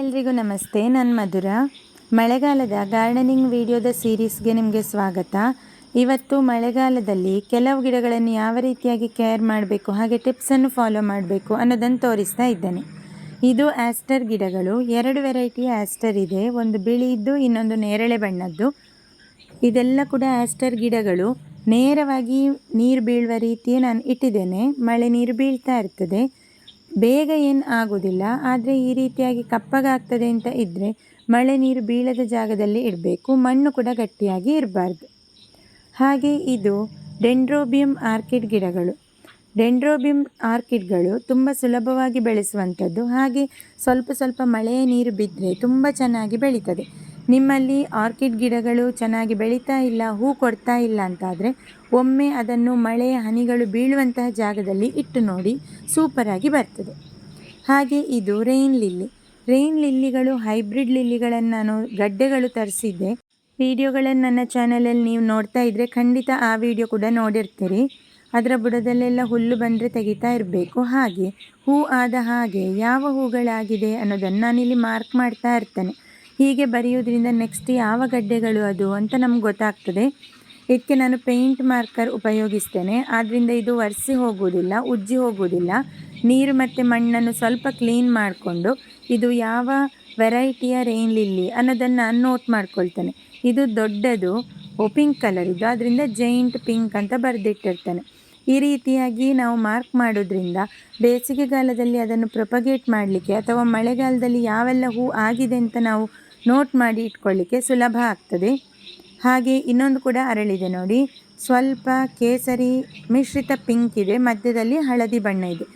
ಎಲ್ರಿಗೂ ನಮಸ್ತೆ. ನಾನು ಮಧುರ. ಮಳೆಗಾಲದ ಗಾರ್ಡನಿಂಗ್ ವಿಡಿಯೋದ ಸೀರೀಸ್ಗೆ ನಿಮಗೆ ಸ್ವಾಗತ. ಇವತ್ತು ಮಳೆಗಾಲದಲ್ಲಿ ಕೆಲವು ಗಿಡಗಳನ್ನು ಯಾವ ರೀತಿಯಾಗಿ ಕೇರ್ ಮಾಡಬೇಕು, ಹಾಗೆ ಟಿಪ್ಸನ್ನು ಫಾಲೋ ಮಾಡಬೇಕು ಅನ್ನೋದನ್ನು ತೋರಿಸ್ತಾ ಇದ್ದೇನೆ. ಇದು ಆಸ್ಟರ್ ಗಿಡಗಳು. ಎರಡು ವೆರೈಟಿಯ ಆಸ್ಟರ್ ಇದೆ. ಒಂದು ಬಿಳಿಯಿದ್ದು, ಇನ್ನೊಂದು ನೇರಳೆ ಬಣ್ಣದ್ದು. ಇದೆಲ್ಲ ಕೂಡ ಆಸ್ಟರ್ ಗಿಡಗಳು. ನೇರವಾಗಿ ನೀರು ಬೀಳುವ ರೀತಿಯೇ ನಾನು ಇಟ್ಟಿದ್ದೇನೆ. ಮಳೆ ನೀರು ಬೀಳ್ತಾ ಇರ್ತದೆ. ಬೇಗ ಏನು ಆಗೋದಿಲ್ಲ, ಆದರೆ ಈ ರೀತಿಯಾಗಿ ಕಪ್ಪಗಾಗ್ತದೆ ಅಂತ ಇದ್ದರೆ ಮಳೆ ನೀರು ಬೀಳದ ಜಾಗದಲ್ಲಿ ಇಡಬೇಕು, ಮಣ್ಣು ಕೂಡ ಗಟ್ಟಿಯಾಗಿ ಇರಬಾರ್ದು. ಹಾಗೆ ಇದು ಡೆಂಡ್ರೋಬಿಯಂ ಆರ್ಕಿಡ್ ಗಿಡಗಳು. ಡೆಂಡ್ರೋಬಿಯಂ ಆರ್ಕಿಡ್ಗಳು ತುಂಬ ಸುಲಭವಾಗಿ ಬೆಳೆಸುವಂಥದ್ದು, ಹಾಗೆ ಸ್ವಲ್ಪ ಸ್ವಲ್ಪ ಮಳೆಯ ನೀರು ಬಿದ್ದರೆ ತುಂಬ ಚೆನ್ನಾಗಿ ಬೆಳೀತದೆ. ನಿಮ್ಮಲ್ಲಿ ಆರ್ಕಿಡ್ ಗಿಡಗಳು ಚೆನ್ನಾಗಿ ಬೆಳೀತಾ ಇಲ್ಲ, ಹೂ ಕೊಡ್ತಾ ಇಲ್ಲ ಅಂತಾದರೆ ಒಮ್ಮೆ ಅದನ್ನು ಮಳೆಯ ಹನಿಗಳು ಬೀಳುವಂತಹ ಜಾಗದಲ್ಲಿ ಇಟ್ಟು ನೋಡಿ ಸೂಪರಾಗಿ ಬರ್ತದೆ. ಹಾಗೆ ಇದು ರೈನ್ ಲಿಲ್ಲಿ ರೈನ್ ಲಿಲ್ಲಿಗಳು ಹೈಬ್ರಿಡ್ ಲಿಲ್ಲಿಗಳನ್ನು ನಾನು ಗಡ್ಡೆಗಳು ತರಿಸಿದ್ದೆ. ವಿಡಿಯೋಗಳನ್ನು ನನ್ನ ಚಾನಲಲ್ಲಿ ನೀವು ನೋಡ್ತಾ ಇದ್ದರೆ ಖಂಡಿತ ಆ ವಿಡಿಯೋ ಕೂಡ ನೋಡಿರ್ತೀರಿ. ಅದರ ಬುಡದಲ್ಲೆಲ್ಲ ಹುಲ್ಲು ಬಂದರೆ ತೆಗಿತಾ ಇರಬೇಕು. ಹಾಗೆ ಹೂ ಆದ ಹಾಗೆ ಯಾವ ಹೂಗಳಾಗಿದೆ ಅನ್ನೋದನ್ನು ನಾನಿಲ್ಲಿ ಮಾರ್ಕ್ ಮಾಡ್ತಾ ಇರ್ತೇನೆ. ಹೀಗೆ ಬರೆಯೋದ್ರಿಂದ ನೆಕ್ಸ್ಟ್ ಯಾವ ಗಡ್ಡೆಗಳು ಅದು ಅಂತ ನಮ್ಗೆ ಗೊತ್ತಾಗ್ತದೆ. ಇದಕ್ಕೆ ನಾನು ಪೇಂಟ್ ಮಾರ್ಕರ್ ಉಪಯೋಗಿಸ್ತೇನೆ. ಆದ್ದರಿಂದ ಇದು ಒರೆಸಿ ಹೋಗುವುದಿಲ್ಲ, ಉಜ್ಜಿ ಹೋಗುವುದಿಲ್ಲ. ನೀರು ಮತ್ತು ಮಣ್ಣನ್ನು ಸ್ವಲ್ಪ ಕ್ಲೀನ್ ಮಾಡಿಕೊಂಡು ಇದು ಯಾವ ವೆರೈಟಿಯ ರೇನ್ ಲಿಲ್ಲಿ ಅನ್ನೋದನ್ನು ನಾನು ನೋಟ್ ಮಾಡ್ಕೊಳ್ತೇನೆ. ಇದು ದೊಡ್ಡದು ಪಿಂಕ್ ಕಲರ್ ಇದು. ಅದರಿಂದ ಜೈಂಟ್ ಪಿಂಕ್ ಅಂತ ಬರೆದಿಟ್ಟಿರ್ತೇನೆ. ಈ ರೀತಿಯಾಗಿ ನಾವು ಮಾರ್ಕ್ ಮಾಡೋದ್ರಿಂದ ಬೇಸಿಗೆಗಾಲದಲ್ಲಿ ಅದನ್ನು ಪ್ರೊಪಗೇಟ್ ಮಾಡಲಿಕ್ಕೆ ಅಥವಾ ಮಳೆಗಾಲದಲ್ಲಿ ಯಾವೆಲ್ಲ ಹೂ ಆಗಿದೆ ಅಂತ ನಾವು ನೋಟ್ ಮಾಡಿ ಇಟ್ಕೊಳ್ಳಿಕ್ಕೆ ಸುಲಭ ಆಗ್ತದೆ. ಹಾಗೆ ಇನ್ನೊಂದು ಕೂಡ ಅರಳಿದೆ ನೋಡಿ. ಸ್ವಲ್ಪ ಕೇಸರಿ ಮಿಶ್ರಿತ ಪಿಂಕ್ ಇದೆ, ಮಧ್ಯದಲ್ಲಿ ಹಳದಿ ಬಣ್ಣ ಇದೆ.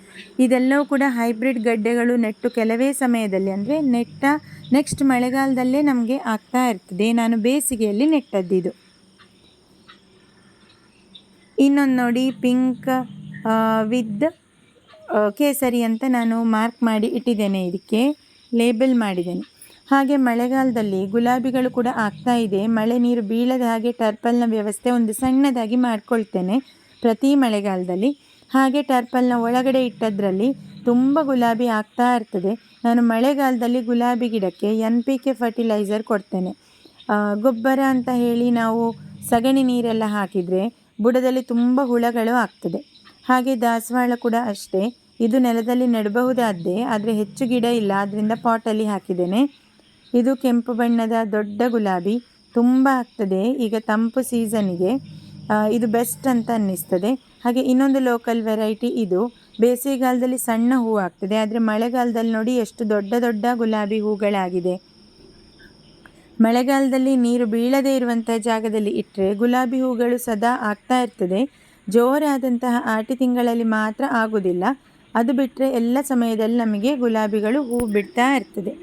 ಇದೆಲ್ಲವೂ ಕೂಡ ಹೈಬ್ರಿಡ್ ಗಡ್ಡೆಗಳು ನೆಟ್ಟು ಕೆಲವೇ ಸಮಯದಲ್ಲಿ ಅಂದರೆ ನೆಟ್ಟ ನೆಕ್ಸ್ಟ್ ಮಳೆಗಾಲದಲ್ಲೇ ನಮಗೆ ಆಗ್ತಾ ಇರ್ತದೆ. ನಾನು ಬೇಸಿಗೆಯಲ್ಲಿ ನೆಟ್ಟದ್ದಿದು ಇನ್ನೊಂದು ನೋಡಿ, ಪಿಂಕ್ ವಿತ್ ಕೇಸರಿ ಅಂತ ನಾನು ಮಾರ್ಕ್ ಮಾಡಿ ಇಟ್ಟಿದ್ದೇನೆ ಇದಕ್ಕೆ, ಲೇಬಲ್ ಮಾಡಿದ್ದೇನೆ. ಹಾಗೆ ಮಳೆಗಾಲದಲ್ಲಿ ಗುಲಾಬಿಗಳು ಕೂಡ ಆಗ್ತಾ ಇದೆ. ಮಳೆ ನೀರು ಬೀಳದ ಹಾಗೆ ಟರ್ಪಲ್ನ ವ್ಯವಸ್ಥೆ ಒಂದು ಸಣ್ಣದಾಗಿ ಮಾಡ್ಕೊಳ್ತೇನೆ ಪ್ರತಿ ಮಳೆಗಾಲದಲ್ಲಿ. ಹಾಗೆ ಟರ್ಪಲ್ನ ಒಳಗಡೆ ಇಟ್ಟದ್ರಲ್ಲಿ ತುಂಬ ಗುಲಾಬಿ ಆಗ್ತಾ ಇರ್ತದೆ. ನಾನು ಮಳೆಗಾಲದಲ್ಲಿ ಗುಲಾಬಿ ಗಿಡಕ್ಕೆ ಎನ್ ಪಿ ಕೆ ಫರ್ಟಿಲೈಸರ್ ಕೊಡ್ತೇನೆ. ಗೊಬ್ಬರ ಅಂತ ಹೇಳಿ ನಾವು ಸಗಣಿ ನೀರೆಲ್ಲ ಹಾಕಿದರೆ ಬುಡದಲ್ಲಿ ತುಂಬ ಹುಳಗಳು ಆಗ್ತದೆ. ಹಾಗೆ ದಾಸವಾಳ ಕೂಡ ಅಷ್ಟೇ. ಇದು ನೆಲದಲ್ಲಿ ನೆಡಬಹುದಾದ್ದೇ, ಆದರೆ ಹೆಚ್ಚು ಗಿಡ ಇಲ್ಲ. ಆದ್ದರಿಂದ ಪಾಟಲ್ಲಿ ಹಾಕಿದ್ದೇನೆ. ಇದು ಕೆಂಪು ಬಣ್ಣದ ದೊಡ್ಡ ಗುಲಾಬಿ. ತುಂಬ ಆಗ್ತದೆ. ಈಗ ತಂಪು ಸೀಸನಿಗೆ ಇದು ಬೆಸ್ಟ್ ಅಂತ ಅನ್ನಿಸ್ತದೆ. ಹಾಗೆ ಇನ್ನೊಂದು ಲೋಕಲ್ ವೆರೈಟಿ ಇದು. ಬೇಸಿಗೆಗಾಲದಲ್ಲಿ ಸಣ್ಣ ಹೂ ಆಗ್ತದೆ. ಆದರೆ ಮಳೆಗಾಲದಲ್ಲಿ ನೋಡಿ ಎಷ್ಟು ದೊಡ್ಡ ದೊಡ್ಡ ಗುಲಾಬಿ ಹೂಗಳಾಗಿದೆ. ಮಳೆಗಾಲದಲ್ಲಿ ನೀರು ಬೀಳದೇ ಇರುವಂತಹ ಜಾಗದಲ್ಲಿ ಇಟ್ಟರೆ ಗುಲಾಬಿ ಹೂಗಳು ಸದಾ ಆಗ್ತಾ ಇರ್ತದೆ. ಜೋರಾದಂತಹ ಆಟಿ ತಿಂಗಳಲ್ಲಿ ಮಾತ್ರ ಆಗೋದಿಲ್ಲ. ಅದು ಬಿಟ್ಟರೆ ಎಲ್ಲ ಸಮಯದಲ್ಲಿ ನಮಗೆ ಗುಲಾಬಿಗಳು ಹೂ ಬಿಡ್ತಾ ಇರ್ತದೆ.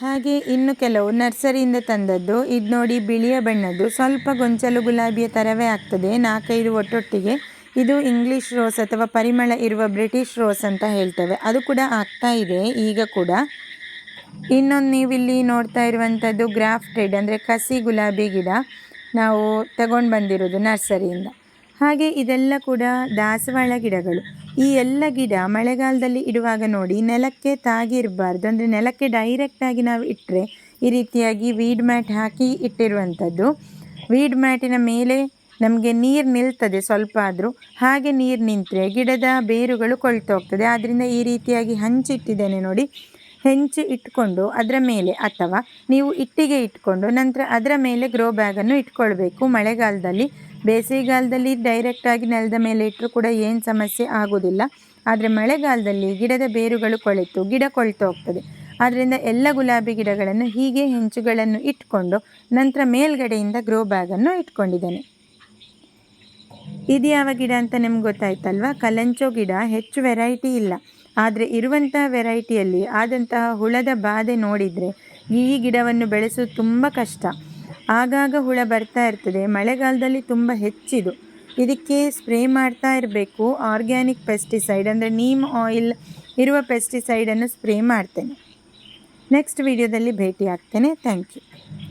ಹಾಗೆ ಇನ್ನು ಕೆಲವು ನರ್ಸರಿಯಿಂದ ತಂದದ್ದು. ಇದು ನೋಡಿ ಬಿಳಿಯ ಬಣ್ಣದ್ದು. ಸ್ವಲ್ಪ ಗೊಂಚಲು ಗುಲಾಬಿಯ ಥರವೇ ಆಗ್ತದೆ. ನಾಲ್ಕೈದು ಒಟ್ಟೊಟ್ಟಿಗೆ. ಇದು ಇಂಗ್ಲೀಷ್ ರೋಸ್ ಅಥವಾ ಪರಿಮಳ ಇರುವ ಬ್ರಿಟಿಷ್ ರೋಸ್ ಅಂತ ಹೇಳ್ತೇವೆ. ಅದು ಕೂಡ ಆಗ್ತಾ ಇದೆ, ಈಗ ಕೂಡ. ಇನ್ನೊಂದು ನೀವಿಲ್ಲಿ ನೋಡ್ತಾ ಇರುವಂಥದ್ದು ಗ್ರಾಫ್ಟೆಡ್, ಅಂದರೆ ಕಸಿ ಗುಲಾಬಿ ಗಿಡ ನಾವು ತಗೊಂಡು ಬಂದಿರೋದು ನರ್ಸರಿಯಿಂದ. ಹಾಗೆ ಇದೆಲ್ಲ ಕೂಡ ದಾಸವಾಳ ಗಿಡಗಳು. ಈ ಎಲ್ಲ ಗಿಡ ಮಳೆಗಾಲದಲ್ಲಿ ಇಡುವಾಗ ನೋಡಿ ನೆಲಕ್ಕೆ ತಾಗಿರಬಾರ್ದು. ಅಂದರೆ ನೆಲಕ್ಕೆ ಡೈರೆಕ್ಟಾಗಿ ನಾವು ಇಟ್ಟರೆ ಈ ರೀತಿಯಾಗಿ ವೀಡ್ ಮ್ಯಾಟ್ ಹಾಕಿ ಇಟ್ಟಿರುವಂಥದ್ದು. ವೀಡ್ ಮ್ಯಾಟಿನ ಮೇಲೆ ನಮಗೆ ನೀರು ನಿಲ್ತದೆ ಸ್ವಲ್ಪ ಆದರೂ. ಹಾಗೆ ನೀರು ನಿಂತರೆ ಗಿಡದ ಬೇರುಗಳು ಕೊಳ್ತೋಗ್ತದೆ ಆದ್ದರಿಂದ ಈ ರೀತಿಯಾಗಿ ಹಂಚಿಟ್ಟಿದ್ದೇನೆ ನೋಡಿ. ಹೆಂಚು ಇಟ್ಕೊಂಡು ಅದರ ಮೇಲೆ ಅಥವಾ ನೀವು ಇಟ್ಟಿಗೆ ಇಟ್ಕೊಂಡು ನಂತರ ಅದರ ಮೇಲೆ ಗ್ರೋ ಬ್ಯಾಗನ್ನು ಇಟ್ಕೊಳ್ಬೇಕು ಮಳೆಗಾಲದಲ್ಲಿ. ಬೇಸಿಗೆಗಾಲದಲ್ಲಿ ಡೈರೆಕ್ಟಾಗಿ ನೆಲದ ಮೇಲೆ ಇಟ್ಟರೂ ಕೂಡ ಏನು ಸಮಸ್ಯೆ ಆಗೋದಿಲ್ಲ. ಆದರೆ ಮಳೆಗಾಲದಲ್ಲಿ ಗಿಡದ ಬೇರುಗಳು ಕೊಳೆತು, ಗಿಡ ಕೊಳ್ತು ಹೋಗ್ತದೆ. ಆದ್ದರಿಂದ ಎಲ್ಲ ಗುಲಾಬಿ ಗಿಡಗಳನ್ನು ಹೀಗೆ ಹೆಂಚುಗಳನ್ನು ಇಟ್ಕೊಂಡು ನಂತರ ಮೇಲ್ಗಡೆಯಿಂದ ಗ್ರೋ ಬ್ಯಾಗನ್ನು ಇಟ್ಕೊಂಡಿದ್ದೇನೆ. ಇದು ಯಾವ ಗಿಡ ಅಂತ ನಿಮ್ಗೆ ಗೊತ್ತಾಯ್ತಲ್ವಾ? ಕಲಂಚೋ ಗಿಡ. ಹೆಚ್ಚು ವೆರೈಟಿ ಇಲ್ಲ. ಆದರೆ ಇರುವಂತಹ ವೆರೈಟಿಯಲ್ಲಿ ಆದಂತಹ ಹುಳದ ಬಾಧೆ ನೋಡಿದರೆ ಈ ಗಿಡವನ್ನು ಬೆಳೆಸೋದು ತುಂಬ ಕಷ್ಟ. ಆಗಾಗ ಹುಳ ಬರ್ತಾ ಇರ್ತದೆ. ಮಳೆಗಾಲದಲ್ಲಿ ತುಂಬ ಹೆಚ್ಚಿದು. ಇದಕ್ಕೆ ಸ್ಪ್ರೇ ಮಾಡ್ತಾ ಇರಬೇಕು. ಆರ್ಗ್ಯಾನಿಕ್ ಪೆಸ್ಟಿಸೈಡ್ ಅಂದರೆ ನೀಮ್ ಆಯಿಲ್ ಇರುವ ಪೆಸ್ಟಿಸೈಡನ್ನು ಸ್ಪ್ರೇ ಮಾಡ್ತೇನೆ. ನೆಕ್ಸ್ಟ್ ವಿಡಿಯೋದಲ್ಲಿ ಭೇಟಿ ಆಗ್ತೇನೆ ಥ್ಯಾಂಕ್ ಯು.